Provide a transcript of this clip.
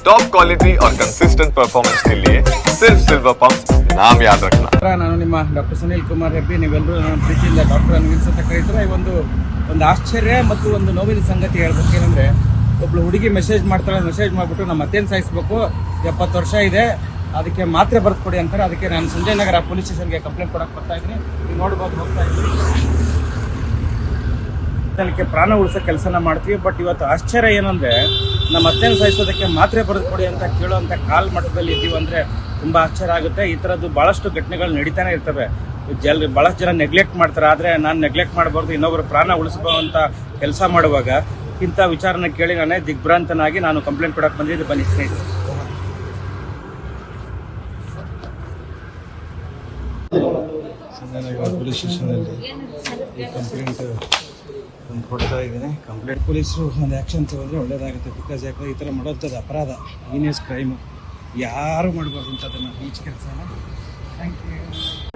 Top quality और consistent performance के लिए सिर्फ सिल्वर पंप नाम याद रखना ನಮಸ್ಕಾರ, ನಾನು ನಿಮ್ಮ ಡಾಕ್ಟರ್ ಸುನೀಲ್ ಕುಮಾರ್ ಹೆಬ್ಬಿ ನೀವೆಲ್ಲರೂ ನನ್ನ ಪ್ರೀತಿಯಿಂದ ಡಾಕ್ಟರ್ ಅನ್ವಿಲ್ ಅಂತ ಕರೀತಾರೆ ಈ ಒಂದು ಒಂದು ಆಶ್ಚರ್ಯ ಮತ್ತು ಒಂದು ನೋವಿನ ಸಂಗತಿ ಹೇಳ್ಬೇಕು ಏನಂದ್ರೆ ಒಬ್ಳು ಹುಡುಗಿ ಮೆಸೇಜ್ ಮಾಡ್ತಾಳೆ ಮೆಸೇಜ್ ಮಾಡ್ಬಿಟ್ಟು ನಮ್ಮ ಅತ್ತೇನು ಸಾಯಿಸ್ಬೇಕು ಎಪ್ಪತ್ತು ವರ್ಷ ಇದೆ ಅದಕ್ಕೆ ಮಾತ್ರೆ ಬರ್ಕೊಡಿ ಅಂತಾರೆ ಅದಕ್ಕೆ ನಾನು ಸಂಜಯ್ ನಗರ ಪೊಲೀಸ್ ಸ್ಟೇಷನ್ಗೆ ಕಂಪ್ಲೇಂಟ್ ಕೊಡಕ್ಕೆ ಬರ್ತಾ ಇದ್ದೀನಿ ನೀವು ನೋಡ್ಬೋದು ಹೋಗ್ತಾ ಇದ್ದೀನಿ ಅದಕ್ಕೆ ಪ್ರಾಣ ಉಳಿಸೋ ಕೆಲಸನ ಮಾಡ್ತೀವಿ. ಬಟ್ ಇವತ್ತು ಆಶ್ಚರ್ಯ ಏನಂದ್ರೆ, ನಮ್ಮ ಅತ್ತೆನ ಸಾಯಿಸೋದಕ್ಕೆ ಮಾತ್ರೆ ಬರೆದು ಕೊಡಿ ಅಂತ ಕೇಳುವಂಥ ಕಾಲ್ ಮಟ್ಟದಲ್ಲಿ ಇದ್ದೀವಿ ಅಂದ್ರೆ ತುಂಬಾ ಆಶ್ಚರ್ಯ ಆಗುತ್ತೆ. ಈ ತರದ್ದು ಬಹಳಷ್ಟು ಘಟನೆಗಳು ನಡೀತಾನೆ ಇರ್ತವೆ. ಜಲ್ ಬಹಳಷ್ಟು ಜನ ನೆಗ್ಲೆಕ್ಟ್ ಮಾಡ್ತಾರೆ. ಆದ್ರೆ ನಾನು ನೆಗ್ಲೆಕ್ಟ್ ಮಾಡಬಾರ್ದು ಇನ್ನೊಬ್ಬರು ಪ್ರಾಣ ಉಳಿಸಬಹುವಂತ ಕೆಲಸ ಮಾಡುವಾಗ ಇಂಥ ವಿಚಾರನ ಕೇಳಿ ನಾನೇ ದಿಗ್ಭ್ರಾಂತನಾಗಿ ನಾನು ಕಂಪ್ಲೇಂಟ್ ಕೊಡೋಕೆ ಬಂದಿದ್ದು. ಬನ್ನಿ ಸ್ನೇಹಿತರೆ. ಪೊಲೀಸ್ ಸ್ಟೇಷನಲ್ಲಿ ಕಂಪ್ಲೇಂಟ್ ತಂದು ಕೊಡ್ತಾ ಇದ್ದೀನಿ. ಕಂಪ್ಲೇಂಟ್ ಪೊಲೀಸರು ಒಂದು ಆ್ಯಕ್ಷನ್ ತಗೊಂಡ್ರೆ ಒಳ್ಳೇದಾಗುತ್ತೆ. ಬಿಕಾಸ್ ಯಾಕಂದರೆ ಈ ಥರ ಮಾಡೋಂಥದ್ದು ಅಪರಾಧ ಹೀನಿಯಸ್ ಕ್ರೈಮು ಯಾರು ಅಂತ ಅದನ್ನು ಬೀಚ್ ಕೆಲಸನ. Thank you